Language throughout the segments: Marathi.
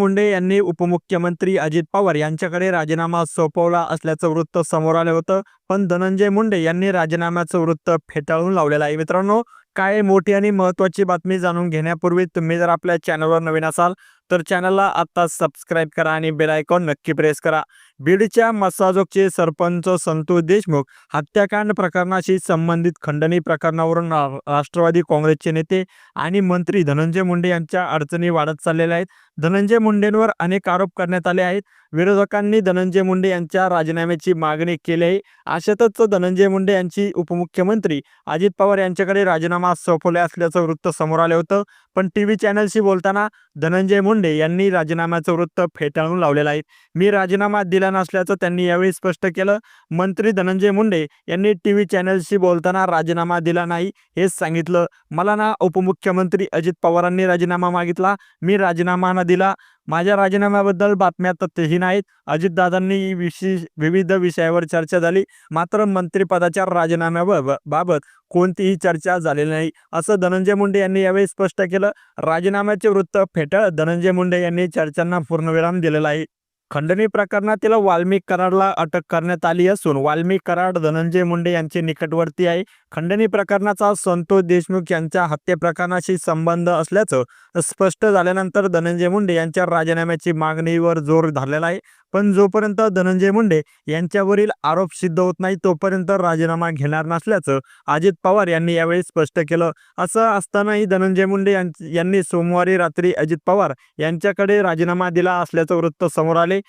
मुंडे यांनी उपमुख्यमंत्री अजित पवार यांच्याकडे राजीनामा सोपवला असल्याचं वृत्त समोर आलं होतं. पण धनंजय मुंडे यांनी राजीनाम्याचं वृत्त फेटाळून लावलेलं आहे. मित्रांनो काय मोठी आणि महत्त्वाची बातमी जाणून घेण्यापूर्वी तुम्ही जर आपल्या चॅनलवर नवीन असाल तर चॅनलला आत्ता सबस्क्राईब करा आणि बेल आयकॉन नक्की प्रेस करा. बीडच्या मसाजोगचे सरपंच संतोष देशमुख हत्याकांड प्रकरणाशी संबंधित खंडणी प्रकरणावरून रा- राष्ट्रवादी काँग्रेसचे नेते आणि मंत्री धनंजय मुंडे यांच्या अडचणी वाढत चाललेल्या आहेत. धनंजय मुंडेंवर अनेक आरोप करण्यात आले आहेत. विरोधकांनी धनंजय मुंडे यांच्या राजीनाम्याची मागणी केली आहे. अशातच धनंजय मुंडे यांची उपमुख्यमंत्री अजित पवार यांच्याकडे राजीनामा सफल असल्याचं वृत्त समोर आलं होतं. पण टी व्ही चॅनलशी बोलताना धनंजय मुंडे यांनी राजीनाम्याचं वृत्त फेटाळून लावलेलं आहे. मी राजीनामा दिला नसल्याचं त्यांनी यावेळी स्पष्ट केलं. मंत्री धनंजय मुंडे यांनी टी व्ही चॅनलशी बोलताना राजीनामा दिला नाही हेच सांगितलं. मला ना उपमुख्यमंत्री अजित पवारांनी राजीनामा मागितला. मी राजीनामा न दिला. माझ्या राजीनाम्याबद्दल बातम्या तथ्यही नाहीत अजितदादांनी विशेष विविध विषयावर चर्चा झाली. मात्र मंत्रिपदाच्या राजीनाम्याबाबत बाबत कोणतीही चर्चा झालेली नाही असं धनंजय मुंडे यांनी यावेळी स्पष्ट केलं. राजीनाम्याचे वृत्त फेटाळत धनंजय मुंडे यांनी चर्चांना पूर्णविराम दिलेला आहे. खंडणी प्रकरणातील वाल्मिक कराडला अटक करण्यात आली असून वाल्मिक कराड धनंजय मुंडे यांचे निकटवर्ती आहे. खंडणी प्रकरणाचा संतोष देशमुख यांच्या हत्येप्रकरणाशी संबंध असल्याचं स्पष्ट झाल्यानंतर धनंजय मुंडे यांच्या राजीनाम्याची मागणीवर जोर धरलेला आहे. पण जोपर्यंत धनंजय मुंडे यांच्यावरील आरोप सिद्ध होत नाही तोपर्यंत राजीनामा घेणार नसल्याचं अजित पवार यांनी यावेळी स्पष्ट केलं. असं असतानाही धनंजय मुंडे यांनी सोमवारी रात्री अजित पवार यांच्याकडे राजीनामा दिला असल्याचं वृत्त समोर आले.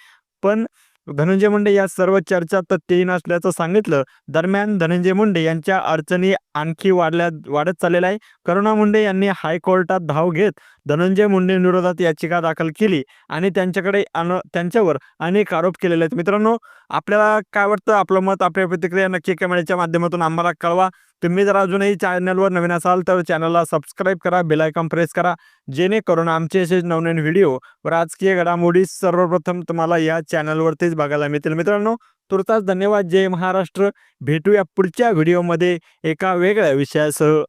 पण धनंजय मुंडे या सर्व चर्चा तथ्यहीन असल्याचं सांगितलं. दरम्यान धनंजय मुंडे यांच्या अडचणी आणखी वाढल्या वाढत चाललेल्या आहे. करुणा मुंडे यांनी हायकोर्टात धाव घेत धनंजय मुंडेंविरोधात याचिका दाखल केली आणि त्यांच्याकडे अन त्यांच्यावर अनेक आरोप केलेले आहेत. मित्रांनो आपल्याला काय वाटतं? आपलं मत आपल्या प्रतिक्रिया नक्की कमेंटच्या माध्यमातून आम्हाला कळवा. तुम्ही जर अजूनही चॅनलवर नवीन असाल तर चॅनलला सबस्क्राईब करा बेलायकॉन प्रेस करा. जेणेकरून आमचे असे नवनवीन व्हिडिओ व राजकीय घडामोडी सर्वप्रथम तुम्हाला या चॅनलवरतीच बघायला मिळतील. मित्रांनो तुर्तास धन्यवाद. जय महाराष्ट्र. भेटूया पुढच्या व्हिडिओमध्ये एका वेगळ्या विषयासह.